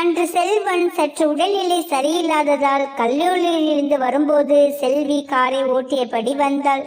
அன்று செல்வன் சற்று உடல்நிலை சரியில்லாததால் கல்லூரியிலிருந்து வரும்போது செல்வி காரை ஓட்டியபடி வந்தாள்.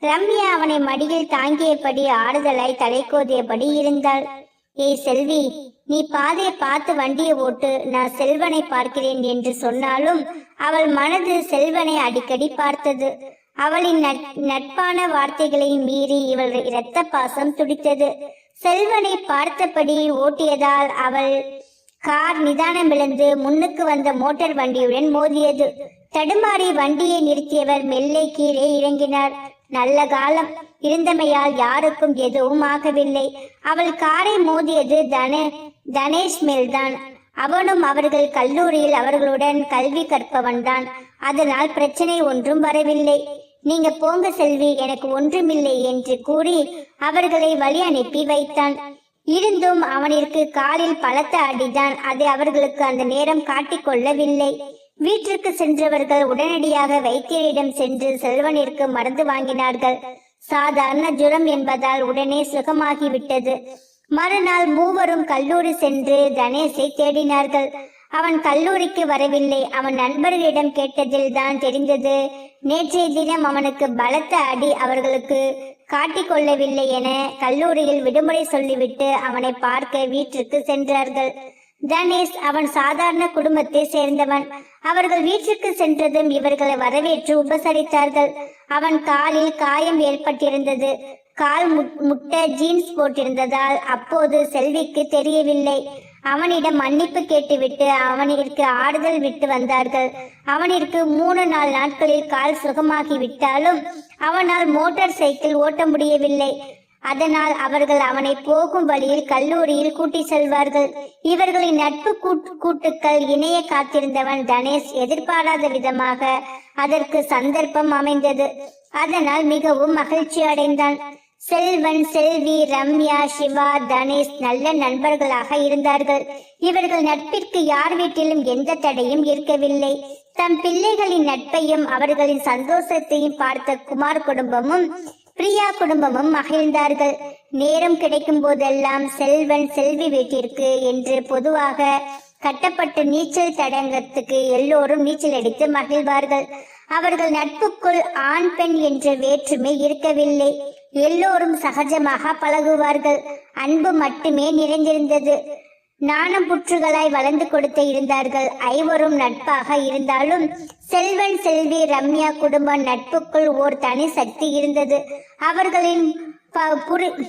ரம்யா அவனை மடியில் தாங்கியபடி ஆறுதலாய் தலைக்கோதியபடி இருந்தாள். ஏய் செல்வி நீ பாதையை பார்த்து வண்டியை ஓட்டு. நான் செல்வனை பார்க்கிறேன் என்று சொன்னாலும் அவள் மனது செல்வனை அடிக்கடி பார்த்தது. அவளின் நட்- நட்பான வார்த்தைகளை மீறி இவள் இரத்த பாசம் துடித்தது. செல்வனை பார்த்தபடி ஓட்டியதால் அவள் கார் நிதானமிழந்து முன்னுக்கு வந்த மோட்டார் வண்டியுடன் மோதியது. தடுமாறி வண்டியை நிறுத்தியவர் மெல்லை கீழே இறங்கினார். நல்ல காலம் இருந்தமையால் யாருக்கும் எதுவும் ஆகவில்லை. அவள் காரை மோதியது தன தனேஷ் மேல்தான். அவனும் அவர்கள் கல்லூரியில் அவர்களுடன் கல்வி கற்பவன்தான் அதனால் பிரச்சனை ஒன்றும் வரவில்லை. நீங்க போங்க செல்வி எனக்கு ஒன்றுமில்லை என்று கூறி அவர்களை வழி அனுப்பி வைத்தான். இருந்தும் அவனிற்கு காலில் பலத்த அடிதான். அதை அவர்களுக்கு அந்த நேரம் காட்டிக் கொள்ளவில்லை. வீட்டிற்கு சென்றவர்கள் உடனடியாக வைத்தியரிடம் சென்று செல்வனிற்கு மருந்து வாங்கினார்கள். சாதாரண ஜுரம் என்பதால் உடனே சுகமாகிவிட்டது. மறுநாள் மூவரும் கல்லூரி சென்று தனேஷை தேடினார்கள். அவன் கல்லூரிக்கு வரவில்லை. அவன் நண்பர்களிடம் கேட்டதில் தான் தெரிந்தது. நேற்றைய தினம் அவனுக்கு பலத்த அடி அவர்களுக்கு காட்டிக்கொள்ளவில்லை என கல்லூரியில் விடுமுறை சொல்லிவிட்டு அவனை பார்க்க வீட்டிற்கு சென்றார்கள். தனேஷ் அவன் சாதாரண குடும்பத்தை சேர்ந்தவன். அவர்கள் வீட்டிற்கு சென்றதும் இவர்களை வரவேற்று உபசரித்தார்கள். அவன் காலில் காயம் ஏற்பட்டிருந்தது. கால் முட்- முட்ட ஜீன்ஸ் போட்டிருந்ததால் அப்போது செல்விக்கு தெரியவில்லை. அவனிடம் மன்னிப்பு கேட்டுவிட்டு அவனிற்கு ஆறுதல் விட்டு வந்தார்கள். அவனிற்கு மூணு நாலு நாட்களில் கால் சுகமாகி விட்டாலும் அவனால் மோட்டார் சைக்கிள் ஓட்ட முடியவில்லை. அதனால் அவர்கள் அவனை போகும் வழியில் கல்லூரியில் கூட்டி செல்வார்கள். இவர்களின் நட்பு கூட்டு கூட்டுக்கள் இணைய காத்திருந்தவன் தனேஷ் எதிர்பாராத விதமாக அதற்கு சந்தர்ப்பம் அமைந்தது. அதனால் மிகவும் மகிழ்ச்சி அடைந்தான் செல்வன் செல்வி ரம்யா சிவா தனேஷ் நல்ல நண்பர்களாக இருந்தார்கள். இவர்கள் நட்பிற்கு யார் வீட்டிலும் எந்த தடையும் இருக்கவில்லை. தம் பிள்ளைகளின் நட்பையும் அவர்களின் சந்தோஷத்தையும் பார்த்த குமார் குடும்பமும் பிரியா குடும்பமும் மகிழ்ந்தார்கள். நேரம் கிடைக்கும் போதெல்லாம் செல்வன் செல்வி வீட்டிற்கு என்று பொதுவாக கட்டப்பட்ட நீச்சல் தடங்கத்துக்கு எல்லோரும் நீச்சல் அடித்து மகிழ்வார்கள். அவர்கள் நட்புக்குள் ஆண் பெண் என்ற வேற்றுமை இருக்கவில்லை. எல்லோரும் சகஜமாக பழகுவார்கள். அன்பு மட்டுமே நிறைந்திருந்தது. நாணம் புற்றுகளாய் வளர்ந்து கொடுத்து இருந்தார்கள். ஐவரும் நட்பாக இருந்தாலும் செல்வன் செல்வி ரம்யா குடும்ப நட்புக்குள் ஓர் தனி சக்தி இருந்தது. அவர்களின் ப- புரி-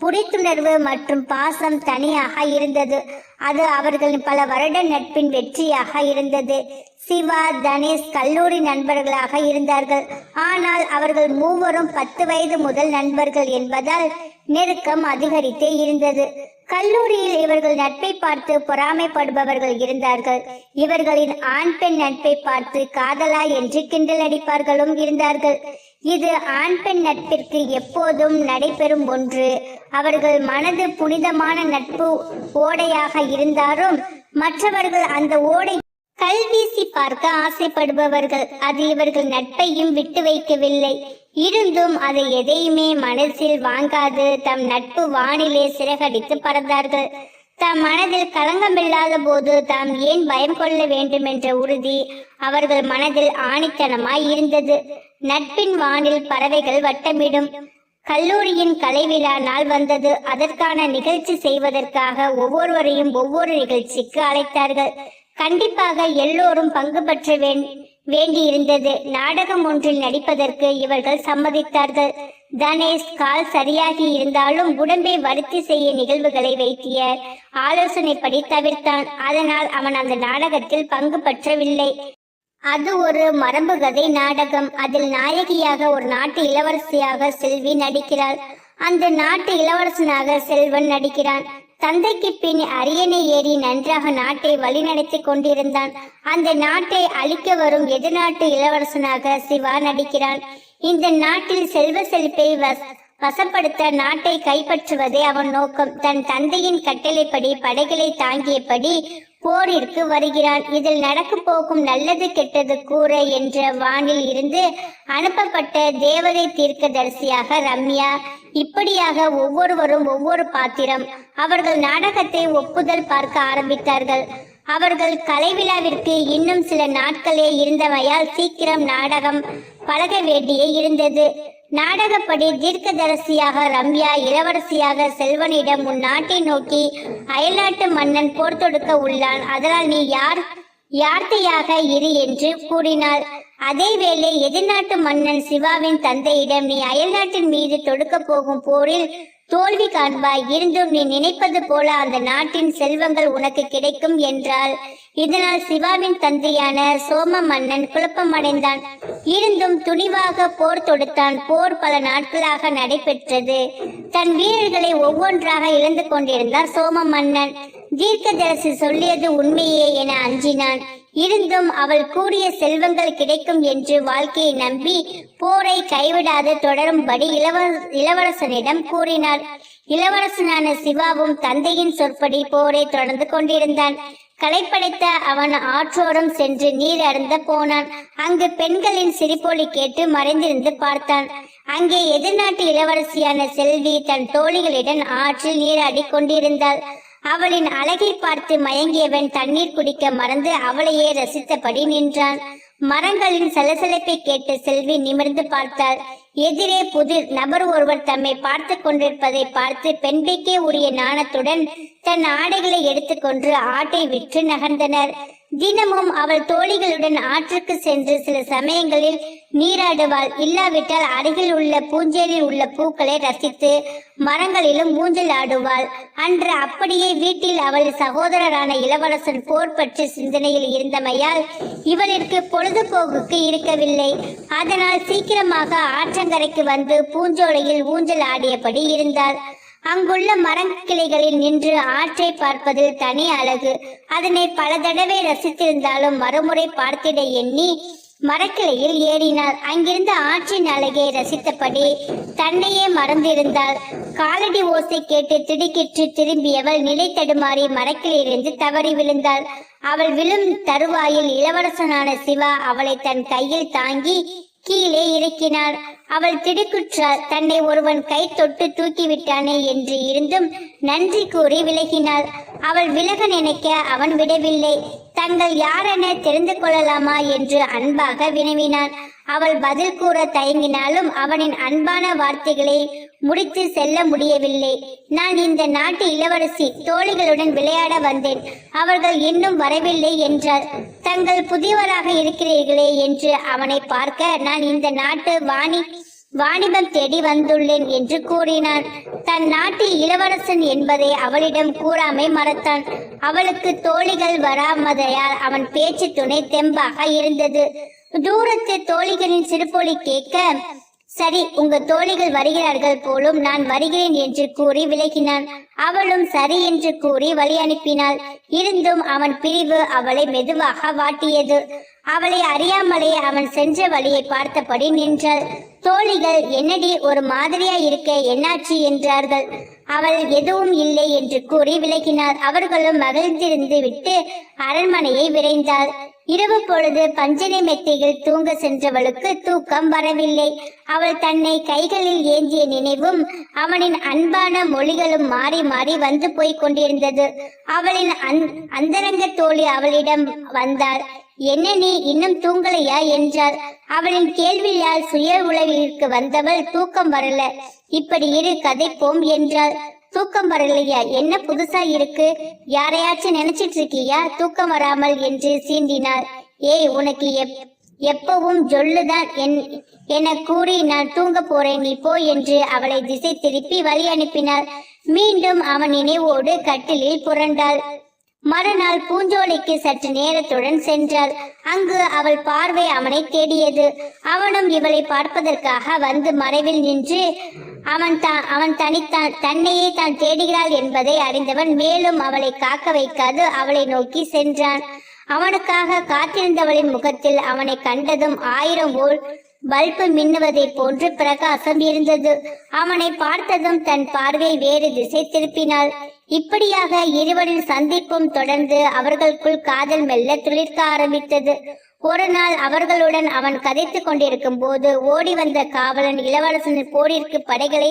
புரித்துணர்வு மற்றும் பாசம் தனியாக இருந்தது. அது அவர்களின் பல வருட நட்பின் வெற்றியாக இருந்தது. சிவா தனேஷ் கல்லூரி நண்பர்களாக இருந்தார்கள். ஆனால் அவர்கள் மூவரும் பத்து வயது முதல் நண்பர்கள் என்பதால் நெருக்கம் அதிகரித்தே இருந்தது. கல்லூரியில் இவர்கள் நட்பை பார்த்து பொறாமைப்படுபவர்கள் இருந்தார்கள். இவர்களின் ஆண் பெண் நட்பை பார்த்து காதலா என்று கிண்டல் அடிப்பார்களும் இருந்தார்கள். இது ஆண் பெண் நட்பிற்கு எப்போதும் நடைபெறும் ஒன்று. அவர்கள் மனது புனிதமான நட்பு ஓடையாக இருந்தாலும் மற்றவர்கள் அந்த ஓடை கல்வீசி பார்க்க ஆசைப்படுபவர்கள். அது இவர்கள் நட்பையும் விட்டு வைக்கவில்லை. இருந்தும் அதை எதையுமே மனசில் வாங்காது. தம் நட்பு வானிலே சிறகடித்து பறந்தார்கள். தம் மனதில் களங்கமில்லாத போது தாம் ஏன் பயம் கொள்ள வேண்டும் என்ற உறுதி அவர்கள் மனதில் ஆணித்தனமாய் இருந்தது. நட்பின் வானில் பறவைகள் வட்டமிடும். கல்லூரியின் கலை விழா நாள் வந்தது. அதற்கான நிகழ்ச்சி செய்வதற்காக ஒவ்வொருவரையும் ஒவ்வொரு நிகழ்ச்சிக்கு அழைத்தார்கள். கண்டிப்பாக எல்லோரும் பங்கு பெற்ற வேண்டியிருந்தது. நாடகம் ஒன்றில் நடிப்பதற்கு இவர்கள் சம்மதித்தார்கள். தனேஷ் கால் சரியாகி இருந்தாலும் உடம்பை வருத்தி செய்ய நிகழ்வுகளை வைத்திய ஆலோசனைப்படி தவிர்த்தான். அதனால் அவன் அந்த நாடகத்தில் பங்கு பெற்றவில்லை. அது ஒரு மரபு கதை நாடகம். அதில் நாயகியாக ஒரு நாட்டு இளவரசியாக செல்வி நடிக்கிறாள். அந்த நாட்டு இளவரசனாக செல்வன் நடிக்கிறான். தந்தைக்கு பின் அரியணை ஏறி நன்றாக நாட்டை வழிநடத்தி கொண்டிருந்தான். அந்த நாட்டை அழிக்க வரும் எதிர்நாட்டு இளவரசனாக சிவா நடிக்கிறான். இந்த நாட்டில் செல்வ செழிப்பை வசப்படுத்த நாட்டை கைப்பற்றுவதே அவன் நோக்கம். தன் தந்தையின் கட்டளைப்படி படைகளை தாங்கியபடி போரிற்கு வருகிறான். இதில் நடக்க போகும் நல்லது கெட்டது கூற என்ற வானில் இருந்து அனுப்பப்பட்ட தேவதை தீர்க்கதரிசியாக ரம்யா இப்படியாக ஒவ்வொருவரும் ஒவ்வொரு பாத்திரம். அவர்கள் நாடகத்தை ஒப்புதல் பார்க்க ஆரம்பித்தார்கள். அவர்கள் கலை விழாவிற்கு இன்னும் சில நாட்களே இருந்தமையால் சீக்கிரம் நாடகம் பழக வேண்டியே இருந்தது. நாடகப்படி தீர்க்கதரிசியாக ரம்யா இளவரசியாக செல்வனிடம் உன் நாட்டை நோக்கி அயல்நாட்டு மன்னன் போர் தொடுக்க உள்ளான். அதனால் நீ யார் யார்த்தையாக இரு என்று கூறினாள். அதேவேளை எதிர்நாட்டு மன்னன் சிவாவின் தந்தையிடம் நீ அயல்நாட்டின் மீது தொடுக்க போகும் போரில் தோல்வி காண்பாய். இருந்தும் நீ நினைப்பது போல அந்த நாட்டின் செல்வங்கள் உனக்கு கிடைக்கும் என்றால் இதனால் சிவாவின் தந்தையான சோம மன்னன் குழப்பமடைந்தான். இருந்தும் துணிவாக போர் தொடுத்தான். போர் பல நாட்களாக நடைபெற்றது. தன் வீரர்களை ஒவ்வொன்றாக இழந்து கொண்டிருந்தார் சோம மன்னன் தீர்க்கதரசி சொல்லியது உண்மையே என அஞ்சினான். இருந்தும் அவள் கூறிய செல்வங்கள் கிடைக்கும் என்று வாழ்க்கையை நம்பி போரை கைவிடாது தொடரும்படி இளவ இளவரசனிடம் கூறினார் இளவரசனான சிவாவும் தந்தையின் சொற்படி போரை தொடர்ந்து கொண்டிருந்தான். களைப்படைத்த அவன் ஆற்றோரம் சென்று நீர் அருந்த போனான். அங்கு பெண்களின் சிரிப்பொலி கேட்டு மறைந்திருந்து பார்த்தான். அங்கே எதிர்நாட்டு இளவரசியான செல்வி தன் தோழிகளிடம் ஆற்றில் நீராடி கொண்டிருந்தாள். அவளின் அழகை பார்த்து மயங்கியவன் தண்ணீர் குடிக்க மறந்து அவளையே ரசித்தபடி நின்றான். மரங்களின் சலசலப்பை கேட்டு செல்வி நிமிர்ந்து பார்த்தாள். எதிரே புதிர் நபர் ஒருவர் தம்மை பார்த்து கொண்டிருப்பதை பார்த்து பெண்பிக்கே உரிய நாணத்துடன் தன் ஆடைகளை எடுத்துக்கொண்டு ஆட்டை விற்று நகர்ந்தனர். தினமும் அவள் தோழிகளுடன் ஆற்றுக்கு சென்று சில சமயங்களில் நீராடுவாள். இல்லாவிட்டால் அருகில் உள்ள பூஞ்சேரியில் உள்ள பூக்களை ரசித்து மரங்களிலும் ஊஞ்சல் ஆடுவாள். அன்று அப்படியே வீட்டில் அவள் சகோதரரான இளவரசன் போர் பற்றி சிந்தனையில் இருந்தமையால் இவளிற்கு பொழுதுபோக்குக்கு இருக்கவில்லை. அதனால் சீக்கிரமாக ஆற்றங்கரைக்கு வந்து பூஞ்சோலையில் ஊஞ்சல் ஆடியபடி இருந்தாள். அங்குள்ள மரக்கிளைகளில் நின்று ஆற்றை பார்ப்பதில் தனி அழகு. அதனை பல தடவை ரசித்திருந்தாலும் மறுமுறை பார்த்திட எண்ணி மரக்கிளையில் ஏறினாள். அங்கிருந்த ஆற்றின் அழகை ரசித்தபடி தன்னையே மறந்திருந்தாள். காலடி ஓசை கேட்டு திடுக்கிட்டு திரும்பியவள் நிலை தடுமாறி மரக்கிளையிலிருந்து தவறி விழுந்தாள். அவள் விழும் தருவாயில் இளவரசனான சிவா அவளை தன் கையில் தாங்கி கீழே இறக்கினாள். அவள் திடுக்குற்றால் தன்னை ஒருவன் கை தொட்டு தூக்கிவிட்டானே என்று இருந்தும் நன்றி கூறி விலகினாள். அவள் விலக நினைக்க அவன் விடவில்லை. தங்கள் யாரென தெரிந்து கொள்ளலாமா என்று அன்பாக வினவினான் அவள் பதில் கூற தயங்கினாலும் அவனின் அன்பான வார்த்தைகளை முடித்து செல்ல முடியவில்லை. நான் இந்த நாட்டு இளவரசி தோழிகளுடன் விளையாட வந்தேன். அவர்கள் இன்னும் வரவில்லை என்றார். தங்கள் புதியவராக இருக்கிறீர்களே என்று அவனை பார்க்க நான் இந்த நாட்டு வாணி வாணிபம் தேடி வந்துள்ளேன் என்று கூறினான். தன் நாட்டு இளவரசன் என்பதை அவளிடம் கூறாமை மறத்தான். அவளுக்கு தோழிகள் வராமதையால் அவன் பேச்சு துணை தெம்பாக இருந்தது. தூரத்து தோழிகளின் சிறுபொலி கேட்க சரி உங்க தோழிகள் வருகிறார்கள் போலும் நான் வருகிறேன் என்று கூறி விலகினான். அவளும் சரி என்று கூறி வழி அனுப்பினாள். இருந்தும் அவன் பிரிவு அவளை மெதுவாக வாட்டியது. அவளை அறியாமலே அவன் சென்ற வழியை பார்த்தபடி நின்றாள். தோழிகள் என்னடி ஒரு மாதிரியா இருக்க என்னாச்சு என்றார்கள். அவள் எதுவும் இல்லை என்று கூறி விலகினார். அவர்களும் மகிழ்ந்திருந்து விட்டு அரண்மனையை விரைந்தாள். இரவு பொழுது பஞ்சனை மெத்தையில் தூங்க சென்றவளுக்கு தூக்கம் வரவில்லை. அவள் தன்னை கைகளில் ஏந்திய நினைவும் அவனின் அன்பான மொழிகளும் மாறி மாறி வந்து போய் கொண்டிருந்தது. அவளின் அந்- அந்தரங்க தோழி அவளிடம் வந்தாள். என்ன நீ இன்னும் தூங்கலையா? என்றாள். அவளின் கேள்வியால் சுய உலகிற்கு வந்தவள் தூக்கம் வரல. இப்படி இரு கதைப்போம் என்றாள். தூக்கம் வரலையா? என்ன புதுசா இருக்கு? யாரையாச்சும் நினைச்சிட்டு இருக்கியா தூக்கம் வராமல் என்று சீண்டினார் ஏய் உனக்கு எப் எப்பவும் ஜொல்லுதான். என் என கூறி நான் தூங்க போறேன் நீ போ என்று அவளை திசை திருப்பி வழி அனுப்பினாள். மீண்டும் அவன் நினைவோடு கட்டிலில் புரண்டாள். மறுநாள் பூஞ்சோலைக்கு சற்று நேரத்துடன் சென்றாள். அங்கு அவள் பார்வை அவனை தேடியது. அவனும் இவளை பார்ப்பதற்காக வந்து மறைவில் நின்று அவன் தான் அவன் தனித்தான் தன்னையே தான் தேடுகிறாள் என்பதை அறிந்தவன் மேலும் அவளை காக்க வைக்காது அவளை நோக்கி சென்றான். அவனுக்காக காத்திருந்தவளின் முகத்தில் அவனை கண்டதும் ஆயிரம் ஓல் பல்பு மின்னுவதைப் போன்று பிரகாசம் இருந்தது. அவனை பார்த்ததும் தன் பார்வை வேறு திசை திருப்பினாள். இப்படியாக இருவரின் சந்திப்பும் தொடர்ந்து அவர்களுக்குள் காதல் மெல்ல துளிர்க்க ஆரம்பித்தது. ஒரு நாள் அவர்களுடன் அவன் கதைத்துக் கொண்டிருக்கும் போது ஓடி வந்த காவலன் இளவரசன் போரிற்கு படைகளை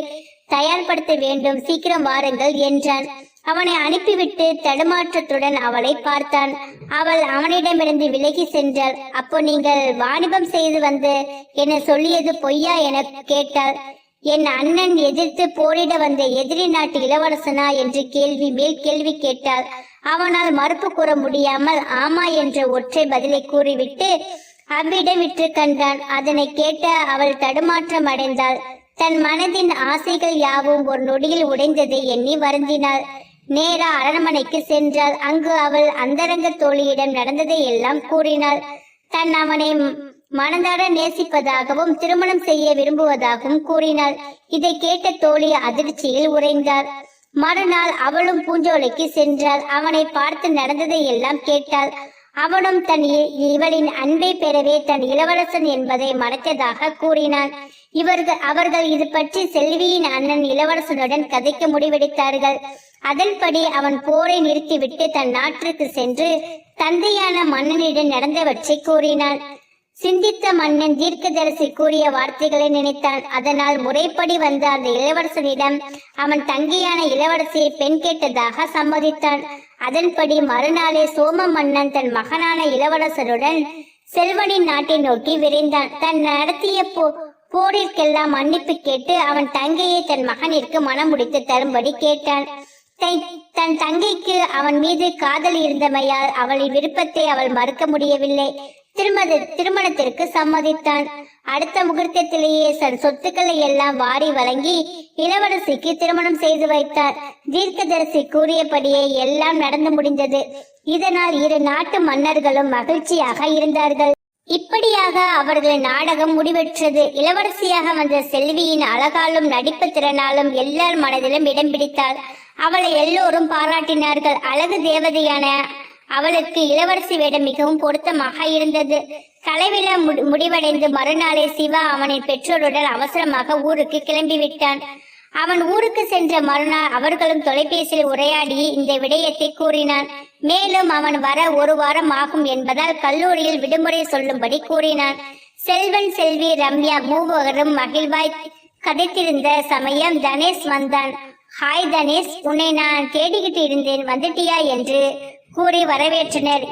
தயார்படுத்த வேண்டும் சீக்கிரம் வாருங்கள் என்றான். அவனை அனுப்பிவிட்டு தடுமாற்றத்துடன் அவளை பார்த்தான். அவள் அவனிடமிருந்து விலகி சென்றாள். அப்போ நீங்கள் வாணிபம் செய்து வந்து என சொல்லியது பொய்யா? என கேட்டாள். என் அண்ணன் எதிர்த்து போரிட வந்த எதிரி நாட்டு இளவரசனா? என்று கேள்வி மேல் கேள்வி கேட்டாள். அவனால் மறுப்பு கூற முடியாமல் ஆமா என்ற ஒற்றை பதிலை கூறிவிட்டு அவ்விடம் விற்று கண்டான். அதனை கேட்ட அவள் தடுமாற்றம் அடைந்தாள். தன் மனதின் ஆசைகள் யாவும் ஒரு நொடியில் உடைந்ததை எண்ணி வருந்தினாள். நேரா அரண்மனைக்கு சென்றாள் அங்கு அவள் அந்தரங்க தோழியிடம் நடந்ததை எல்லாம் கூறினாள். தன் அவனை மனதார நேசிப்பதாகவும் திருமணம் செய்ய விரும்புவதாகவும் கூறினாள். இதை கேட்ட தோழி அதிர்ச்சியில் உறைந்தாள். மறுநாள் அவளும் பூஞ்சோலைக்கு சென்றாள். அவனை பார்த்து நடந்ததை எல்லாம் கேட்டாள். அவனும் தன் இவளின் அன்பை பெறவே தன் இளவரசன் என்பதை மறைத்ததாக கூறினான். இவர்கள் அவர்கள் இது பற்றி செல்வியின் அண்ணன் இளவரசனுடன் கதைக்க முடிவெடுத்தார்கள். அதன்படி அவன் போரை நிறுத்திவிட்டு தன் நாட்டிற்கு சென்று தந்தையான மன்னனிடம் நடந்தவற்றை கூறினான். சிந்தித்த மன்னன் தீர்க்கதரிசி கூறிய வார்த்தைகளை நினைத்தான். அதனால் முறைப்படி வந்த அந்த இளவரசனிடம் அவன் தங்கையான இளவரசியை பெண் கேட்டதாக சம்மதித்தான். அதன்படி மறுநாளே சோம மன்னன் தன் மகனான இளவரசருடன் செல்வனின் நாட்டை நோக்கி விரைந்தான். தன் நடத்திய போ போரிற்கெல்லாம் மன்னிப்பு கேட்டு அவன் தங்கையை தன் மகனிற்கு மனம் முடித்து தரும்படி கேட்டான். தன் தங்கைக்கு அவன் மீது காதல் இருந்தமையால் அவளின் விருப்பத்தை அவள் மறுக்க முடியவில்லை. திருமண திருமணத்திற்கு சம்மதித்தான். அடுத்த முகூர்த்தத்திலேயே தன் சொத்துக்களை எல்லாம் வாரி வழங்கி இளவரசிக்கு திருமணம் செய்து வைத்தார். தீர்க்கதரிசி கூறியபடியே எல்லாம் நடந்து முடிந்தது. இதனால் இரு நாட்டு மன்னர்களும் மகிழ்ச்சியாக இருந்தார்கள். இப்படியாக அவரது நாடகம் முடிவெற்றது. இளவரசியாக வந்த செல்வியின் அழகாலும் நடிப்பு திறனாலும் எல்லார் மனதிலும் இடம் பிடித்தாள். அவளை எல்லோரும் பாராட்டினார்கள். அழகு தேவதையான அவளுக்கு இளவரசி வேடம் மிகவும் பொருத்தமாக இருந்தது. கலைவிழா முடிவடைந்து மறுநாளே சிவா அவனின் பெற்றோருடன் அவசரமாக ஊருக்கு கிளம்பிவிட்டான். அவன் ஊருக்கு சென்ற மறுநாள் அவர்களும் தொலைபேசியில் உரையாடி இந்த விடயத்தை கூறினான். மேலும் அவன் வர ஒரு வாரம் ஆகும் என்பதால் கல்லூரியில் விடுமுறை சொல்லும்படி கூறினான். செல்வன் செல்வி ரம்யா மூவரும் மகிழ்வாய் கதைத்திருந்த சமயம் தனேஷ் வந்தான். ஹாய் தனேஷ் உன்னை நான் தேடிக்கிட்டு இருந்தேன். வந்துட்டியா? என்று கூறி வரவேற்றனர்.